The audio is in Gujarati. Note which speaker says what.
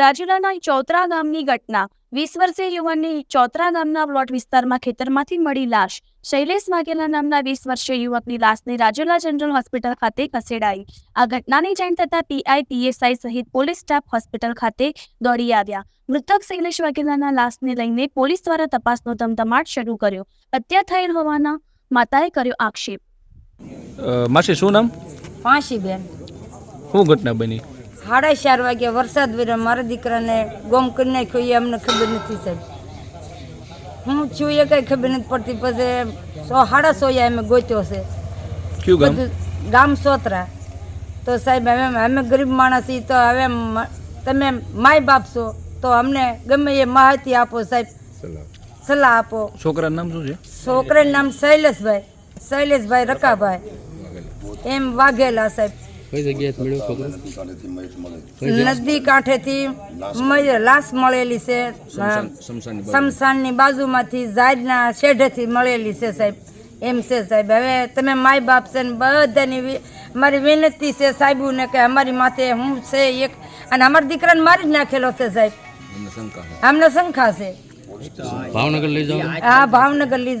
Speaker 1: રાજુલાના ચોતરા ગામની ઘટના. વીસ વર્ષીય યુવાનની ચોતરા ગામના પ્લોટ વિસ્તારમાં ખેતરમાંથી મળી લાશ. શૈલેષ વાઘેલા નામના વીસ વર્ષીય યુવકની લાશને રાજુલા જનરલ હોસ્પિટલ ખાતે ખસેડાઈ. આ ઘટનાની જાણ થતાં પીઆઈ પીએસઆઈ સહિત પોલીસ સ્ટાફ હોસ્પિટલ ખાતે દોડી આવ્યા. મૃતક શૈલેષ વાઘેલાના લાશને લઈને પોલીસ દ્વારા તપાસનો ધમધમાટ શરૂ કર્યો. હત્યા થયેલ હોવાના માતાએ કર્યો આક્ષેપ.
Speaker 2: માસી શું નામ?
Speaker 3: ફાંસી બેન
Speaker 2: શું ઘટના બની?
Speaker 3: સાડા ચાર વાગ્યા વરસાદ વર્યો મારા દીકરાને ગોમ કરી નાખ્યો એ અમને ખબર નથી સાહેબ. હું છું એ કાંઈ ખબર નથી પડતી. પછી સો સાડા સોયા અમે ગોત્યો છે.
Speaker 2: ગામ?
Speaker 3: બધું ગામ સોતરા. તો સાહેબ હવે અમે ગરીબ માણસ તો હવે તમે માય બાપ છો તો અમને ગમે એ માહિતી આપો સાહેબ. સલાહ આપો.
Speaker 2: છોકરાનું નામ શું છે?
Speaker 3: છોકરાનું નામ શૈલેષભાઈ. શૈલેષભાઈ રકાભાઈ. એમ વાઘેલા સાહેબ.
Speaker 2: કઈ જગ્યાએ મળ્યો છોકરો
Speaker 3: નદી કાંઠેથી મય- લાશ મળેલી છે શમશાનની બાજુમાંથી ઝાડના શેઢેથી મળેલી છે સાહેબ. એમ છે સાહેબ. હવે તમે માય બાપ છે ને બધાની મારી વિનંતી છે સાહેબુને કે અમારી માથે હું છે એક અને અમારા દીકરાને મારી જ નાખેલો છે સાહેબ. અમને શંકા છે.
Speaker 2: ભાવનગર લઈ જાઓ
Speaker 3: હા ભાવનગર લઈ